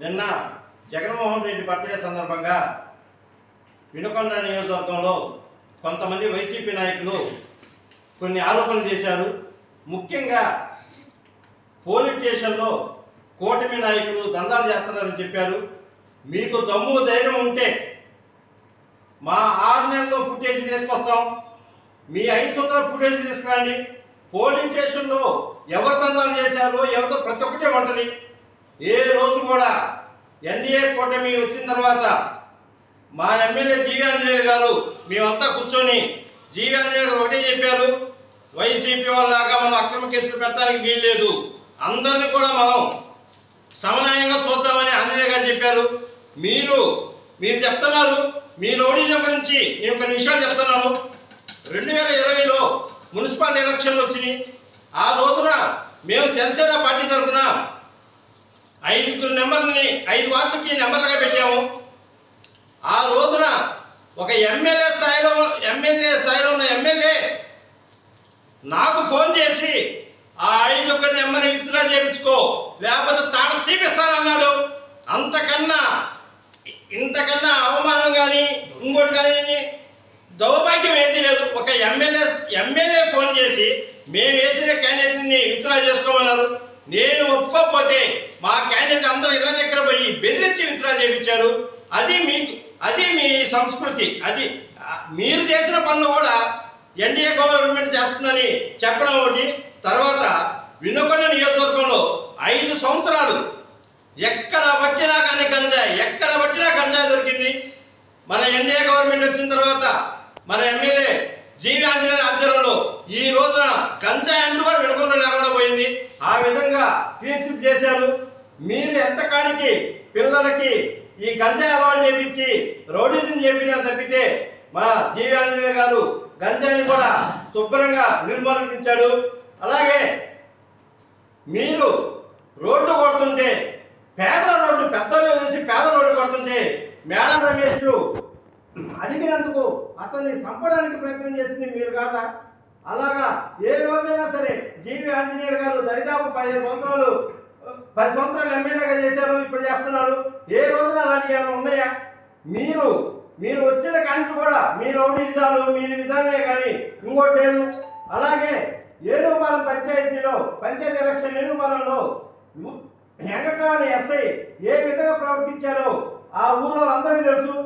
నిన్న జగన్మోహన్ రెడ్డి బర్త్డే సందర్భంగా వినుకొండ నియోజకవర్గంలో కొంతమంది వైసీపీ నాయకులు కొన్ని ఆరోపణలు చేశారు. ముఖ్యంగా పోలీస్ స్టేషన్లో కూటమి నాయకులు దందాలు చేస్తున్నారని చెప్పారు. మీకు దమ్ము ధైర్యం ఉంటే మా ఆరు నెలల్లో ఫుటేజ్ తీసుకొస్తాం. మీ ఐదు సంవత్సరాల ఫుటేజ్ తీసుకురండి. పోలింగ్ స్టేషన్లో ఎవరు దందాలు చేశారో ఎవరితో ప్రతి ఒక్కటే ఉంటుంది. ఏ రోజు కూడా ఎన్డీఏ కూటమి వచ్చిన తర్వాత మా ఎమ్మెల్యే జీవాంజనేయులు గారు మేమంతా కూర్చొని జీవాంజనేయులు ఒకటే చెప్పారు వైసీపీ వాళ్ళలాగా మనం అక్రమ కేసులు పెట్టడానికి వీల్లేదు అందరినీ కూడా మనం సమన్వయంగా చూద్దామని ఆంజనేయ గారు చెప్పారు. మీరు మీరు చెప్తున్నారు మీ రౌడీజం గురించి నేను కొన్ని విషయాలు చెప్తున్నాను. రెండు వేల ఇరవైలో మున్సిపల్ ఎలక్షన్లు వచ్చినాయి. ఆ రోజున మేము జనసేన పార్టీ తరఫున ఐదుగురు నెంబర్లని ఐదు వార్డుకి నెంబర్లుగా పెట్టాము. ఆ రోజున ఒక ఎమ్మెల్యే స్థాయిలో ఎమ్మెల్యే స్థాయిలో ఉన్న ఎమ్మెల్యే నాకు ఫోన్ చేసి ఆ ఐదుగురు నెంబర్ని విత్డ్రా చేయించుకో లేకపోతే తాట తీపిస్తానన్నాడు. అంతకన్నా ఇంతకన్నా అవమానం కానీ ఇంకోటి కానీ దౌర్భాగ్యం ఏది లేదు. ఒక ఎమ్మెల్యే ఎమ్మెల్యే ఫోన్ చేసి మేము వేసిన క్యాండిడేట్ని విత్డ్రా చేసుకోమన్నారు. నేను ఒప్పుకోకపోతే మా క్యాండిడేట్ అందరూ ఇళ్ళ దగ్గర పోయి బెదిరించి విత్డ్రా చేయించారు. అది మీ అది మీ సంస్కృతి. అది మీరు చేసిన పనులు కూడా ఎన్డీఏ గవర్నమెంట్ చేస్తుందని చెప్పడం ఒకటి. తర్వాత వినుకొండ నియోజకవర్గంలో ఐదు సంవత్సరాలు ఎక్కడ పట్టినా కానీ గంజా ఎక్కడ పట్టినా గంజా దొరికింది. మన ఎన్డీఏ గవర్నమెంట్ వచ్చిన తర్వాత మన ఎమ్మెల్యే జీవి ఆంజనేయుల ఆధ్వర్యంలో ఈ రోజున గంజా అంటూ కూడా వినుకొండ లేకుండా పోయింది. ఆ విధంగా క్లీన్ చేశారు మీరు ఎంతకాడికి పిల్లలకి ఈ గంజాయి అలవాటు చేపించి రౌడీజం చేపినా తప్పితే మా జీవాంజనేయ గారు గంజాయిని కూడా శుభ్రంగా నిర్మూలించాడు. అలాగే మీరు రోడ్డు కొడుతుంటే పేద రోడ్డు పెద్దలు చూసి పేద రోడ్డు కొడుతుంటే మేడం రమేష్ అడిగినందుకు అతన్ని చంపడానికి ప్రయత్నం చేసింది మీరు కాదా? అలాగా ఏ రోజైనా సరే జీవి ఆంజనేయులు గారు దరిదాపు పదిహేను సంవత్సరాలు పది సంవత్సరాలు చేశారు చేస్తున్నారు? ఏ రోజున అలాంటివి ఏమైనా ఉన్నాయా? మీరు మీరు వచ్చిన కాంచి కూడా మీ విధాలు మీ విధానమే కానీ ఇంకోటి లేదు. అలాగే ఏనుగుపాలెం పంచాయతీలో పంచాయతీ ఎలక్షన్ ఏనుగుపాలెంలో వెంకటరామని ఎస్ఐ ఏ విధంగా ప్రవర్తించారో ఆ ఊర్లో అందరికీ తెలుసు.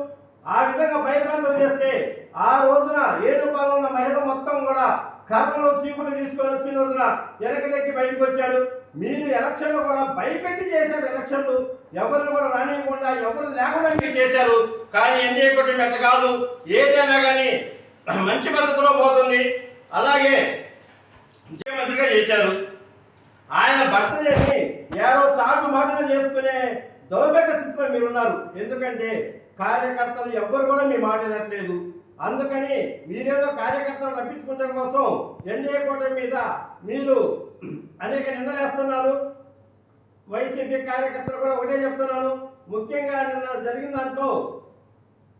ఆ విధంగా భయప్రాంతం చేస్తే ఆ రోజున ఏనుగుపాలెం ఉన్న మహిళ మొత్తం కూడా కర్రలో చీపులు తీసుకొని వచ్చిన రోజున వెనక దగ్గర బయటకు వచ్చాడు. మీరు ఎలక్షన్లు కూడా భయపెట్టి చేశారు ఎలక్షన్లు ఎవరు కూడా రానివ్వకుండా ఎవరు లేకుండా చేశారు. కానీ ఎన్డీఏ కూటమి అంత కాదు. ఏదైనా కానీ మంచి పద్ధతిలో పోతుంది. అలాగే ముఖ్యమంత్రిగా చేశారు. ఆయన బర్త్డేని ఏదో చాటు మాటలు చేసుకునే దౌర్భాగ్య స్థితిలో మీరున్నారు. ఎందుకంటే కార్యకర్తలు ఎవ్వరు కూడా మీ మాట వినట్లేదు. అందుకని మీరేదో కార్యకర్తలు రప్పించుకోవడం కోసం ఎన్డీఏ కూటమి మీద మీరు అనేక నిందలు వేస్తున్నారు వైసీపీ కార్యకర్తలు కూడా ఒకటే చెప్తున్నాను ముఖ్యంగా నిన్న జరిగిన దాంట్లో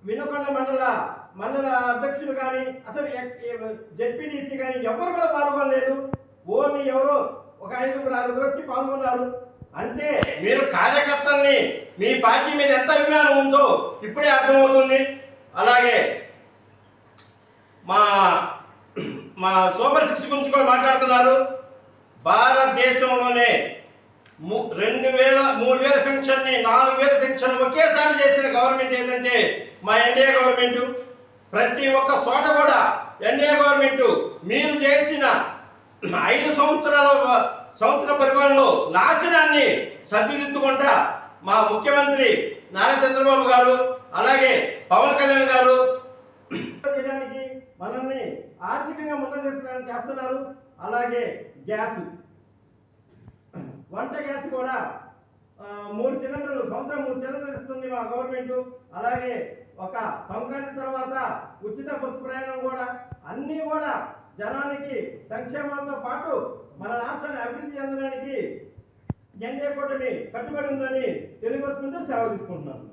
వినుకొండ మండల మండల అధ్యక్షులు కానీ అసలు జెడ్పీటీసీ కానీ ఎవరు కూడా పాల్గొనలేదు. ఓన్లీ ఎవరో ఒక ఐదుగురు ఆరుగురు వచ్చి పాల్గొన్నారు. అంటే మీరు కార్యకర్తల్ని మీ పార్టీ మీద ఎంత అభిమానం ఉందో ఇప్పుడే అర్థమవుతుంది. అలాగే మా మా సూపర్ సిక్స్ గురించి కూడా మాట్లాడుతున్నారు. భారతదేశంలోనే ము- రెండు వేల మూడు వేల పెన్షన్ని నాలుగు వేల పెన్షన్ ఒకేసారి చేసిన గవర్నమెంట్ ఏంటంటే మా ఎన్డీఏ గవర్నమెంట్. ప్రతి ఒక్క చోట కూడా ఎన్డీఏ గవర్నమెంట్ మీరు చేసిన ఐదు సంవత్సరాల సంవత్సర పరిపాలనలో నాశనాన్ని సర్దిదిద్దుకుంటా మా ముఖ్యమంత్రి నారా చంద్రబాబు గారు అలాగే పవన్ కళ్యాణ్ గారు ఆర్థికంగా ముందు తీసుకురావడానికి చేస్తున్నారు. అలాగే గ్యాస్. వంట గ్యాస్ కూడా మూడు సిలిండర్లు సంవత్సరం మూడు సిలిండర్లు ఇస్తుంది మా గవర్నమెంట్. అలాగే ఒక సంక్రాంతి తర్వాత ఉచిత బస్సు ప్రయాణం కూడా. అన్నీ కూడా జనానికి సంక్షేమంతో పాటు మన రాష్ట్రాన్ని అభివృద్ధి చెందడానికి ఎన్డీఏ కూటమి కట్టుబడి ఉందని తెలియపరుచుకుంటూ సెలవు తీసుకుంటున్నాను.